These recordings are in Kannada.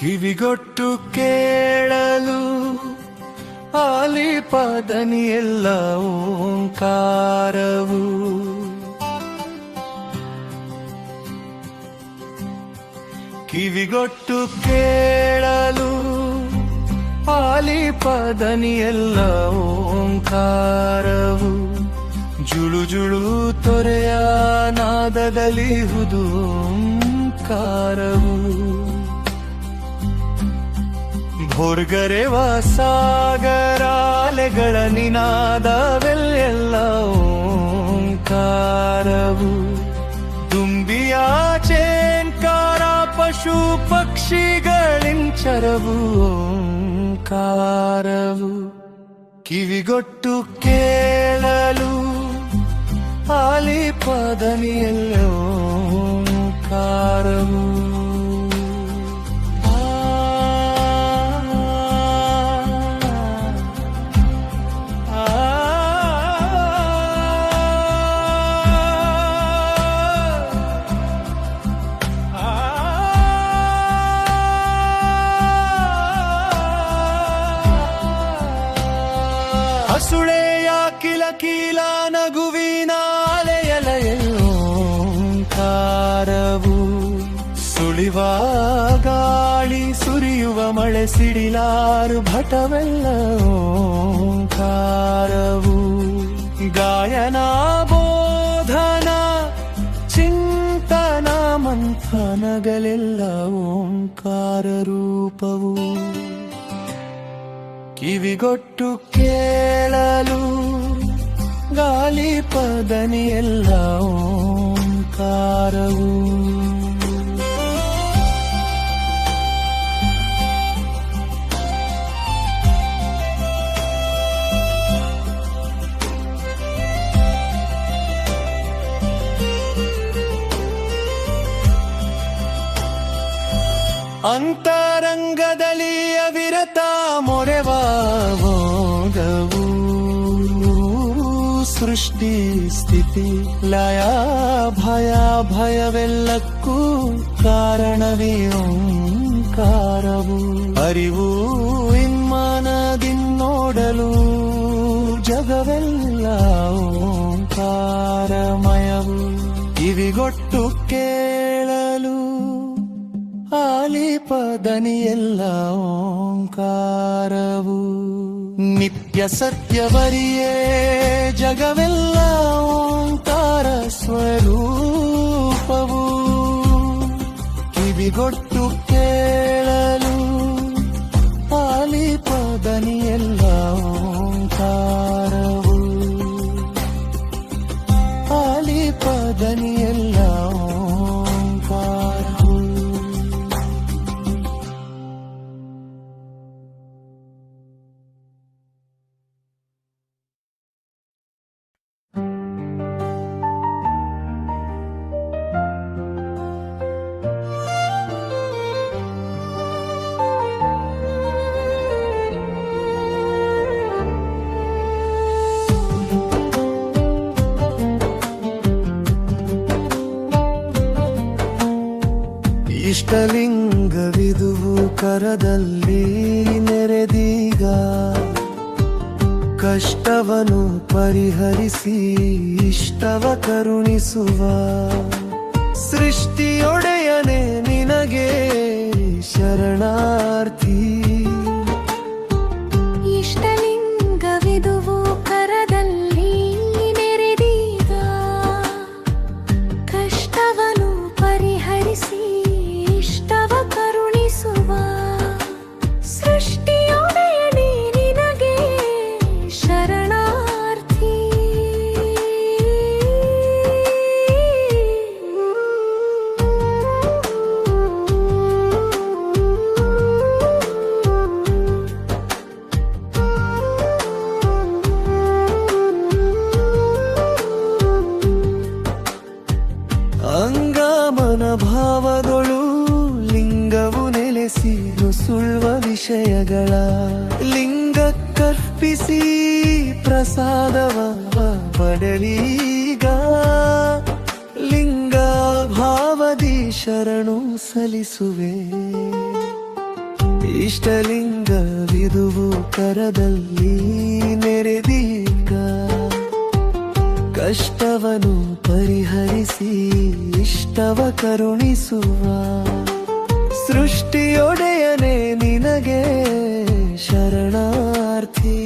ಕಿವಿಗೊಟ್ಟು ಕೇಳಲು ಆಲಿಪದನಿಯೆಲ್ಲ ಓಂಕಾರವು. ಕಿವಿಗೊಟ್ಟು ಕೇಳಲು ಆಲಿಪದನಿಯೆಲ್ಲ ಓಂಕಾರವು. ಜುಳು ಜುಳು ತೊರೆಯ ನಾದದಲ್ಲಿ ಓಂಕಾರವು ಭೋರ್ಗರೆವ ಸಾಗರಾಲೆಗಳ ನಿನಾದವೆಲ್ಲೆಲ್ಲ ಓಂಕಾರವು. ತುಂಬಿಯಾಚೇಂಕಾರ ಪಶು ಪಕ್ಷಿಗಳಿಂಚರವು ಓಂಕಾರವು. ಕಿವಿಗೊಟ್ಟು ಕೇಳಲು ಆಲಿಪದನಿಯಲ್ಲ ಓಂಕಾರವು. ಹಸುಳೆಯ ಗಾಳಿ, ಸುರಿಯುವ ಮಳೆ, ಸಿಡಿಲಾರು ಭಟವೆಲ್ಲ ಓಂಕಾರವು. ಗಾಯನ, ಬೋಧನ, ಚಿಂತನ ಮಂಥನಗಳೆಲ್ಲ ಓಂಕಾರ ರೂಪವು. ಕಿವಿಗೊಟ್ಟು ಕೇಳಲು ಗಾಳಿ ಪದನಿಯೆಲ್ಲ ಓಂಕಾರವು. ಸೃಷ್ಟಿ ಸ್ಥಿತಿ ಲಯ ಭಯ ಭಯವೆಲ್ಲಕ್ಕೂ ಕಾರಣವೇ ಓಂಕಾರವು ಅರಿವು ಇನ್ಮನದಿನ್ನೋಡಲು ಜಗವೆಲ್ಲ ಓಂಕಾರಮಯವು ಕಿವಿಗೊಟ್ಟು ಕೇಳಲು ಆಲಿಪದನಿಯೆಲ್ಲ ಓಂಕಾರವು ನಿತ್ಯ ಸತ್ಯವರಿಯೇ ಜಗವೆಲ್ಲ ಓಂಕಾರ ಸ್ವರೂಪವು ಕಿವಿಗೊಟ್ಟು ಕೇಳಲು ಇಷ್ಟಲಿಂಗವಿದುವು ಕರದಲ್ಲಿ ನೆರೆದೀಗ ಕಷ್ಟವನು ಪರಿಹರಿಸಿ ಇಷ್ಟವ ಕರುಣಿಸುವ ಸೃಷ್ಟಿಯೊಡೆಯನೆ ನಿನಗೆ ಶರಣಾರ್ಥಿ ಗಳ ಲಿಂಗ ಕರ್ಪಿಸಿ ಪ್ರಸಾದವ ಪಡಲೀಗ ಲಿಂಗ ಭಾವದಿ ಶರಣು ಸಲಿಸುವೆ ಇಷ್ಟಲಿಂಗವಿದುವು ಕರದಲ್ಲಿ ನೆರೆದೀಗ. ಕಷ್ಟವನು ಪರಿಹರಿಸಿ ಇಷ್ಟವ ಕರುಣಿಸುವ. ಸೃಷ್ಟಿಯೊಡೆಯನೆ ನಿನಗೆ ಶರಣಾರ್ಥಿ.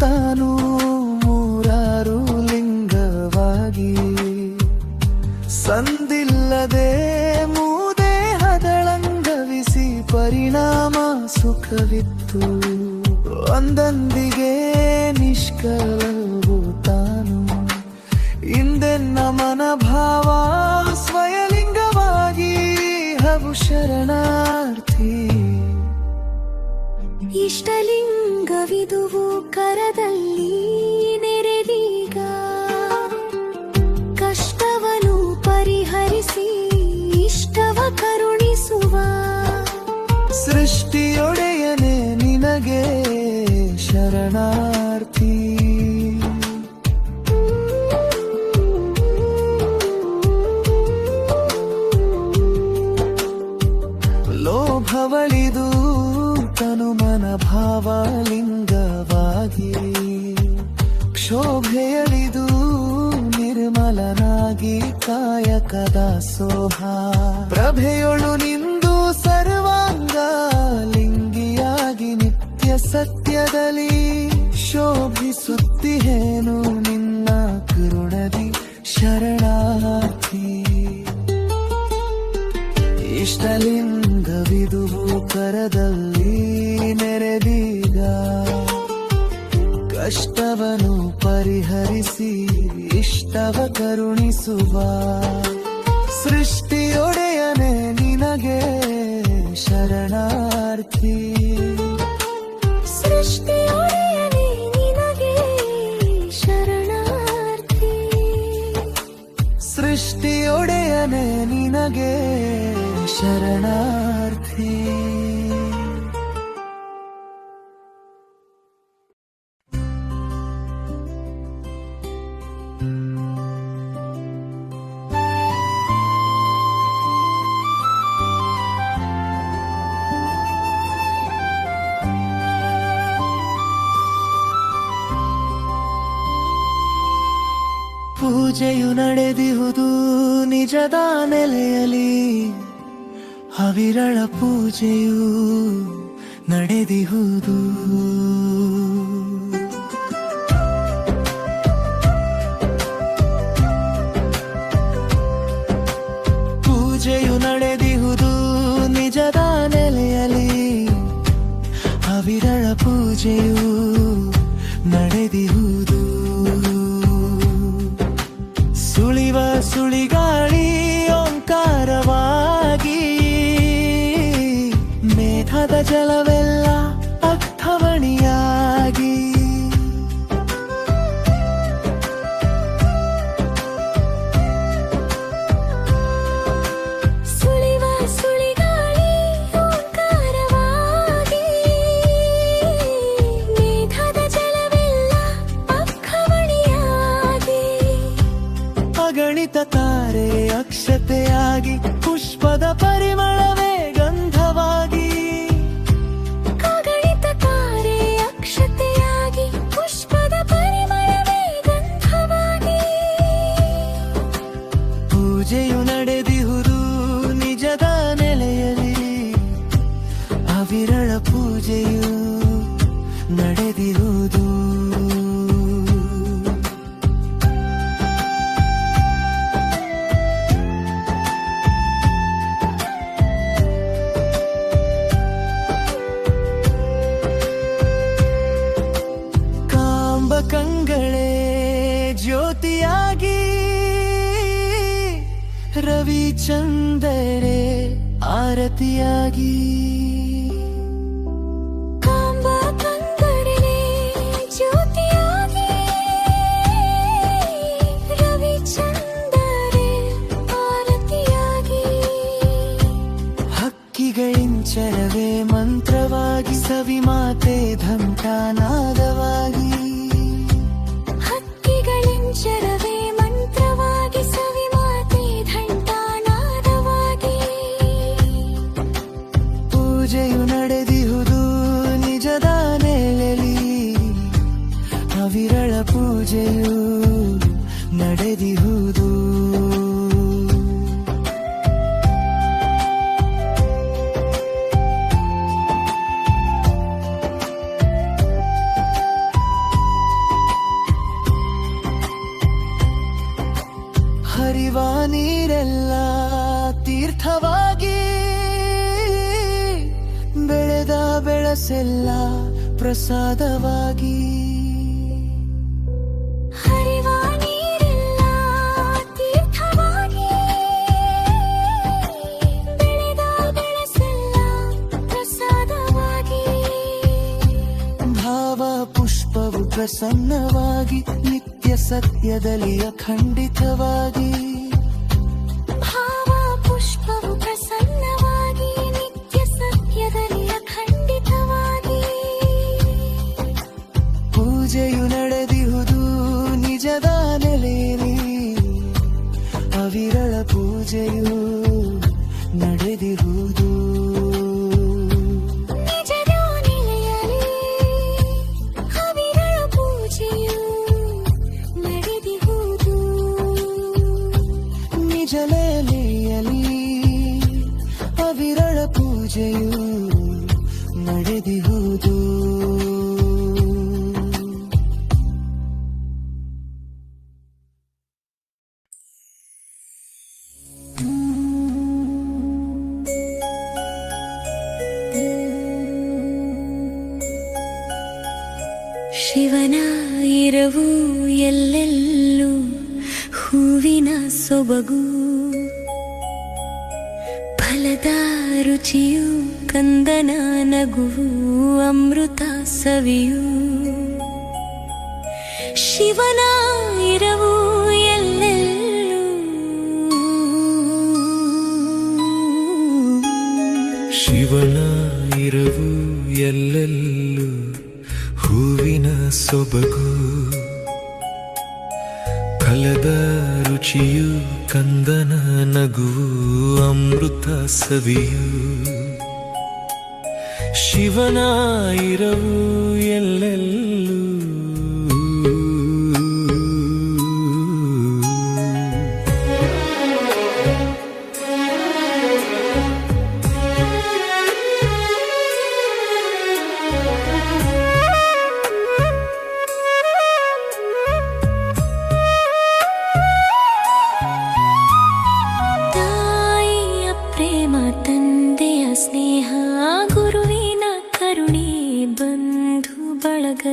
తాను ಇಷ್ಟಲಿಂಗವಿದು ಕರದಲ್ಲಿ ನೆರೆದೀಗ. ಕಷ್ಟವನು ಪರಿಹರಿಸಿ ಇಷ್ಟವ ಕರುಣಿಸುವ. ಸೃಷ್ಟಿಯೊಡೆಯನೆ ನಿನಗೆ ಶರಣಾರ್ಥಿ. ಸೃಷ್ಟಿಯೊಡೆಯನೆ ನಿನಗೆ ಶರಣಾರ್ಥಿ. ಸೃಷ್ಟಿಯೊಡೆಯನೆ ನಿನಗೆ ಶರಣಾರ್ಥಿ. ಪೂಜೆಯು ನಡೆದಿಹುದು ನಿಜದ ನೆಲೆಯಲ್ಲಿ. ಅವಿರಳ ಪೂಜೆಯು ನಡೆದಿಹುದು. ಪೂಜೆಯು ನಡೆದಿಹುದು ನಿಜದ ನೆಲೆಯಲ್ಲಿ. ಅವಿರಳ ಪೂಜೆಯು ಮೇಧದ ಜಲವೆಲ್ಲ ಅಥವಣಿಯ ಜ್ಯೋತಿಯಾಗಿ ರವಿಚಂದರೆ ಆರತಿಯಾಗಿ. ಹಕ್ಕಿಗಳಿಂಚರವೇ ಮಂತ್ರವಾಗಿ ಸವಿ ಮಾತೆ ಧಂಕಾನಾದವಾಗಿ ಹರಿವ ನೀರೆಲ್ಲ ತೀರ್ಥವಾಗಿ ಬೆಳೆದ ಬೆಳಸೆಲ್ಲ ಪ್ರಸಾದವಾಗಿ. ಪ್ರಸನ್ನವಾಗಿ ನಿತ್ಯ ಸತ್ಯದಲ್ಲಿ ಅಖಂಡಿತವಾಗಿ. ನಿಜ ನೆಲೆಯಲ್ಲಿ ಅವಿರಳ ಪೂಜೆಯು ನಡೆದಿಹುದು ಫಲದ ರುಚಿಯು ಕಂದನ ನಗುವು ಅಮೃತ ಸವಿಯು. ಶಿವನ ಇರವು ಎಲ್ಲೆಲ್ಲೂ. ಶಿವನ ಇರವು ಎಲ್ಲೆಲ್ಲೂ. ಹೂವಿನ ಸೊಬಗು. ಫಲದ ರುಚಿಯು ಕಂದನ ನಗು ಅಮೃತ ಸವಿಯು. ಶಿವನಾಯಿರವು ಎಲ್ಲೆಲ್ಲೂ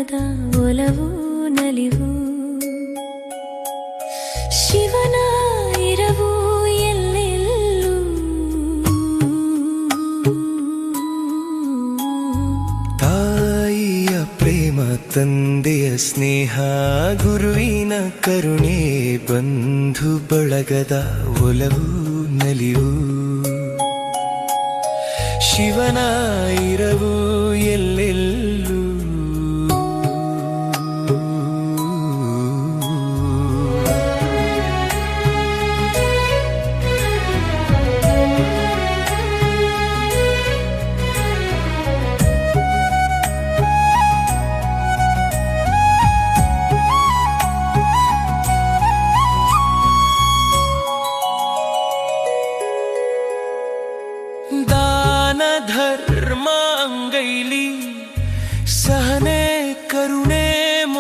ಬಳಗದ ಒಲವು ನಲಿವು. ಶಿವನ ಇರವು ಎಲ್ಲೆಲ್ಲೂ. ತಾಯಿಯ ಪ್ರೇಮ, ತಂದೆಯ ಸ್ನೇಹ, ಗುರುವಿನ ಕರುಣೆ, ಬಂಧು ಬಳಗದ ಒಲವು ನಲಿವು. ಶಿವನ ಇರವು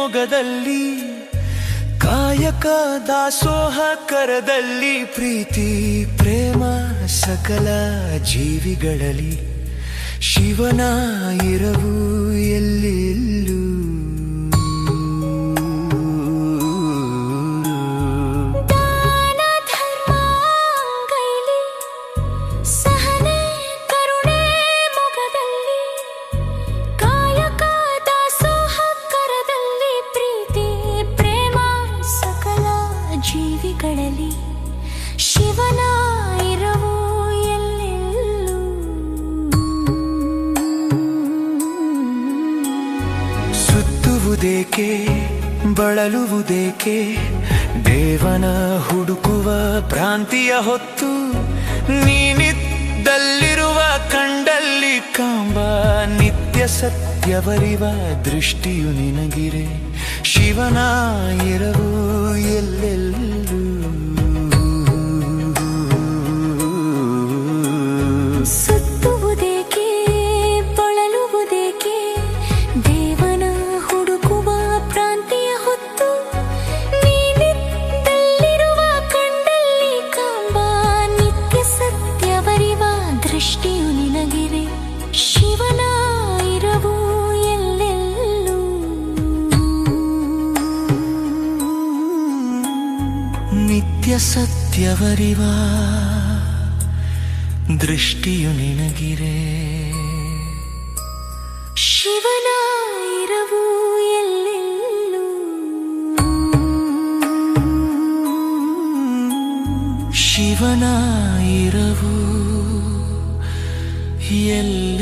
ಮೊಗದಲ್ಲಿ ಕಾಯಕ ದಾಸೋಹ ಕರದಲ್ಲಿ ಪ್ರೀತಿ ಪ್ರೇಮ ಸಕಲ ಜೀವಿಗಳಲ್ಲಿ ಶಿವನ ಇರವು ಎಲ್ಲೆಲ್ಲೂ ಬಳಲುವುದೇಕೆ ದೇವನ ಹುಡುಕುವ ಭ್ರಾಂತಿಯ ಹೊತ್ತು ನೀನಿದ್ದಲ್ಲಿರುವ ಕಂಡಲ್ಲಿ ಕಾಂಬ ನಿತ್ಯ ಸತ್ಯವರಿವ ದೃಷ್ಟಿಯು ನಿನಗಿರೆ. ಶಿವನ ಇರವು ಎಲ್ಲೆಲ್ಲೂ ಸತ್ಯವರಿವ ದೃಷ್ಟಿಯು ನಿನಗಿರೆ. ಶಿವನ ಇರವು ಎಲ್ಲೆಲ್ಲೂ. ಶಿವನ ಇರವು ಎಲ್ಲ